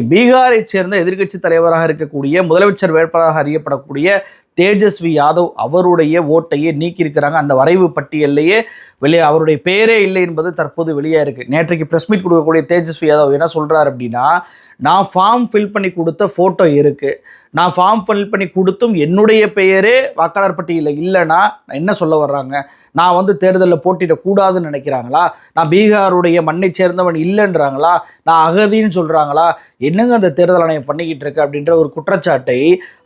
பீகாரை சேர்ந்த எதிர்கட்சி தலைவராக இருக்கக்கூடிய முதலமைச்சர் வேட்பாளராக அறியப்படக்கூடிய தேஜஸ்வி யாதவ் அவருடைய ஓட்டையே நீக்கியிருக்கிறாங்க. அந்த வரைவு பட்டியல்லையே வெளியே அவருடைய பேரே இல்லை என்பது தற்போது வெளியே இருக்கு. நேற்றைக்கு ப்ரெஸ் மீட் கொடுக்கக்கூடிய தேஜஸ்வி யாதவ் என்ன சொல்றாரு அப்படின்னா நான் ஃபார்ம் ஃபில் பண்ணி கொடுத்த ஃபோட்டோ இருக்கு. நான் ஃபார்ம் ஃபில் பண்ணி கொடுத்தும் என்னுடைய பெயரே வாக்காளர் பட்டியலில் இல்லைன்னா என்ன சொல்ல வர்றாங்க? நான் வந்து தேர்தலில் போட்டியிடக்கூடாதுன்னு நினைக்கிறாங்களா? நான் பீகாருடைய மண்ணை சேர்ந்தவன் இல்லைன்றாங்களா? நான் அகதின்னு சொல்கிறாங்களா என்னங்க அந்த தேர்தல் ஆணையம் பண்ணிக்கிட்டு இருக்கு அப்படின்ற ஒரு குற்றச்சாட்டை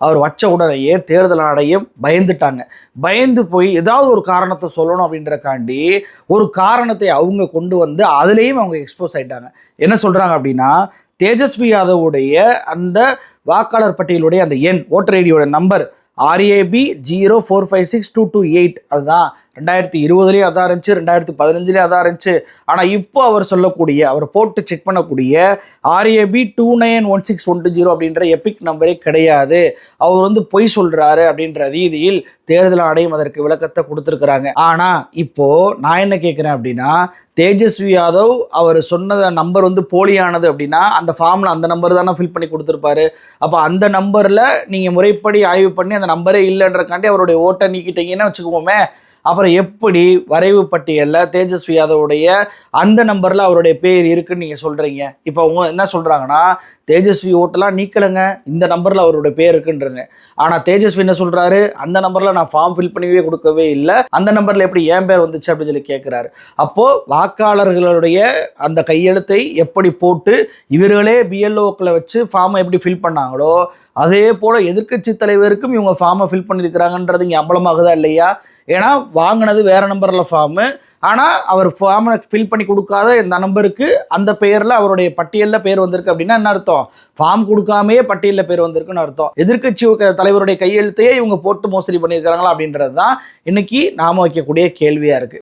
அவர் வச்ச உடனேயே தேர்தல் ஆணையம் பயந்துட்டாங்க. பயந்து போய் ஏதாவது ஒரு காரணத்தை சொல்லணும் அப்படின்றக்காண்டி ஒரு காரணத்தை அவங்க கொண்டு வந்து அதுலேயும் அவங்க எக்ஸ்போஸ் ஆயிட்டாங்க. என்ன சொல்கிறாங்க அப்படின்னா தேஜஸ்வி யாதவுடைய அந்த வாக்காளர் பட்டியலுடைய அந்த எண் voter ஐடியோட number RAP zero four five six two two eight அதுதான். ரெண்டாயிரத்தி இருபதுலேயும் அதான் இருந்துச்சு ரெண்டாயிரத்தி பதினஞ்சுலேயும் அதான் இருந்துச்சு. ஆனால் இப்போ அவர் சொல்லக்கூடிய அவர் போட்டு செக் பண்ணக்கூடிய RAP two nine one six one two zero அப்படின்ற எபிக் நம்பரே கிடையாது. அவர் வந்து பொய் சொல்கிறாரு அப்படின்ற ரீதியில் தேர்தல் ஆணையம் அதற்கு விளக்கத்தை கொடுத்துருக்குறாங்க. ஆனால் இப்போது நான் என்ன கேட்குறேன் அப்படின்னா தேஜஸ்வி யாதவ் அவர் சொன்ன நம்பர் வந்து போலியானது அப்படின்னா அந்த ஃபார்மில் அந்த நம்பர் தானே ஃபில் பண்ணி கொடுத்துருப்பாரு. அப்போ அந்த நம்பரில் நீங்கள் முறைப்படி ஆய்வு பண்ணி அந்த நம்பரே இல்லைன்றக்காண்டி அவருடைய ஓட்டை நீக்கிட்டீங்கன்னு வச்சுக்குவோமே அப்புறம் எப்படி வரைவு பட்டியலில் தேஜஸ்வி யாதவுடைய அந்த நம்பரில் அவருடைய பேர் இருக்குன்னு நீங்கள் சொல்கிறீங்க இப்போ அவங்க என்ன சொல்கிறாங்கன்னா தேஜஸ்வி ஓட்டெல்லாம் நீக்கலைங்க. இந்த நம்பரில் அவருடைய பேர் இருக்குன்றங்க. ஆனால் தேஜஸ்வி என்ன சொல்கிறாரு அந்த நம்பரில் நான் ஃபார்ம் ஃபில் பண்ணியே கொடுக்கவே இல்லை. அந்த நம்பரில் எப்படி என் பேர் வந்துச்சு அப்படின்னு சொல்லி கேட்குறாரு அப்போது வாக்காளர்களுடைய அந்த கையெழுத்தை எப்படி போட்டு இவர்களே பிஎல்ஓக்களை வச்சு ஃபார்மை எப்படி ஃபில் பண்ணாங்களோ அதே போல் எதிர்க்கட்சி தலைவருக்கும் இவங்க ஃபார்மை ஃபில் பண்ணியிருக்கிறாங்கன்றது இங்கே அம்பலமாகுதா இல்லையா? ஏன்னா வாங்கினது வேறு நம்பரில் ஃபார்மு ஆனால் அவர் ஃபார்மை ஃபில் பண்ணி கொடுக்காத இந்த நம்பருக்கு அந்த பெயரில் அவருடைய பட்டியலில் பேர் வந்திருக்கு அப்படின்னா என்ன அர்த்தம்? ஃபார்ம் கொடுக்காமையே பட்டியலில் பேர் வந்திருக்குன்னு அர்த்தம். எதிர்க்கட்சி தலைவருடைய கையெழுத்தையே இவங்க போட்டு மோசடி பண்ணியிருக்காங்களா அப்படின்றது தான் இன்னைக்கு நாம வைக்கக்கூடிய கேள்வியாக இருக்குது